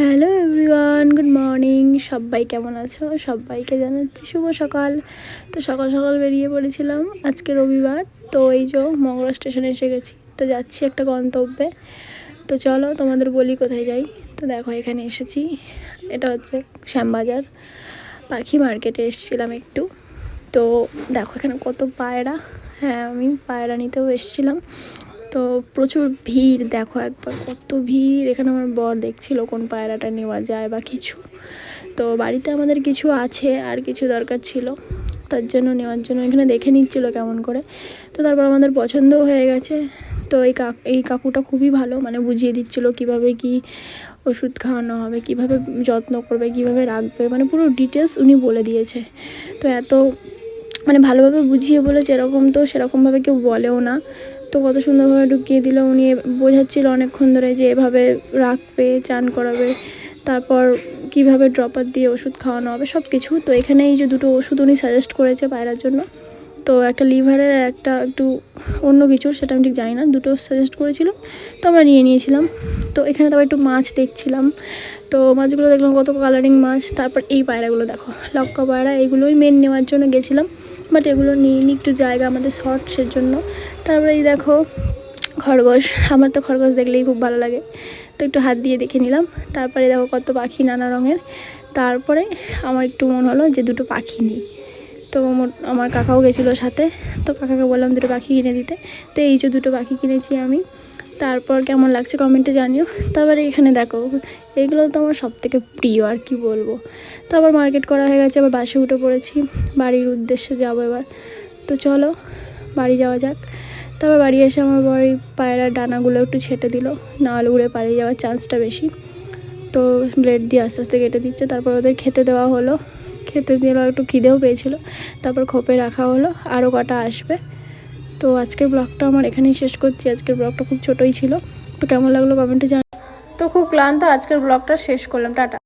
Hello everyone, good morning. সবাই কেমন আছো? সবাইকে জানাচ্ছি শুভ সকাল। তো সকাল সকাল বেরিয়ে পড়েছিলাম আজকে রবিবার। তো এই যে মংলা স্টেশনে এসে গেছি। তো যাচ্ছি একটা গন্তব্যে। তো চলো তোমাদের বলি কোথায় যাই। তো দেখো এখানে এসেছি। এটা হচ্ছে শ্যামবাজার। পাখি মার্কেটে এসেছিলাম একটু। তো দেখো এখানে কত পায়রা। হ্যাঁ আমি পায়রা নিতেও এসেছিলাম। তো প্রচুর ভিড়, দেখো একবার কত ভিড়। এখানে আমার বর দেখছিল কোন পায়রাটা নেওয়া যায় বা কিছু। তো বাড়িতে আমাদের কিছু আছে আর কিছু দরকার ছিল, তার জন্য নেওয়ার জন্য এখানে দেখে নিচ্ছিল কেমন করে। তো তারপর আমাদের পছন্দও হয়ে গেছে। তো এই কাক, এই কাকুটা খুবই ভালো মানে বুঝিয়ে দিচ্ছিল কীভাবে কি ওষুধ খাওয়ানো হবে, কীভাবে যত্ন করবে, কীভাবে রাখবে মানে পুরো ডিটেলস উনি বলে দিয়েছে। তো এত মানে ভালোভাবে বুঝিয়ে বলেছে, এরকম তো সেরকমভাবে কেউ বলেও না। তো কত সুন্দরভাবে ঢুকিয়ে দিল। উনি বোঝাচ্ছিল অনেকক্ষণ ধরে যে এভাবে রাখবে, চান করাবে, তারপর কীভাবে ড্রপার দিয়ে ওষুধ খাওয়ানো হবে সব কিছু তো এখানে এই যে দুটো ওষুধ উনি সাজেস্ট করেছে পায়রার জন্য। তো একটা লিভারের একটা একটু অন্য কিছুর, সেটা আমি ঠিক জানি না, দুটো সাজেস্ট করেছিল। তো আমরা নিয়ে নিয়েছিলাম। তো এখানে তারপর একটু মাছ দেখছিলাম। তো মাছগুলো দেখলাম কত কালারিং মাছ, তারপর এই পায়রাগুলো দেখো লক্কা পায়রা, এগুলোই মেন নেওয়ার জন্য গেছিলাম। বাট এগুলো নিয়ে নিই একটু জায়গা আমাদের শর্টসের জন্য তারপরে এই দেখো খরগোশ, আমার তো খরগোশ দেখলেই খুব ভালো লাগে। তো একটু হাত দিয়ে দেখে নিলাম। তারপরে দেখো কত পাখি নানা রঙের। তারপরে আমার একটু মন হলো যে দুটো পাখি নিই। তো আমার কাকাও গেছিল সাথে। তো কাকাকে বললাম দুটো পাখি কিনে দিতে। তো এই যে দুটো পাখি কিনেছি আমি। তারপর কেমন লাগছে কমেন্টে জানিও। তারপরে এখানে দেখো এইগুলো তো আমার সব থেকে প্রিয়, আর কি বলব। তো আবার মার্কেট করা হয়ে গেছে, আবার বাসে উঠে পড়েছি। বাড়ির উদ্দেশ্যে যাব এবার। তো চলো, বাড়ি যাওয়া যাক। তারপর বাড়ি এসে আমার বাড়ি পায়রার ডানাগুলো একটু ছেটে দিল নাহলে উড়ে পালিয়ে যাওয়ার চান্সটা বেশি। তো ব্লেড দিয়ে আস্তে আস্তে কেটে দিচ্ছে, তারপর ওদের খেতে দেওয়া হলো। খেতে দিল একটু খিদেও পেয়েছিল। তারপর খোপে রাখা হলো আরও কটা আসবে। তো আজকের ব্লগটা আমার এখানেই শেষ করছি। আজকের ব্লগটা খুব ছোটোই ছিল। তো কেমন লাগল কমেন্টে জান তো খুব ক্লান্ত, আজকের ব্লগটা শেষ করলাম। টাটা।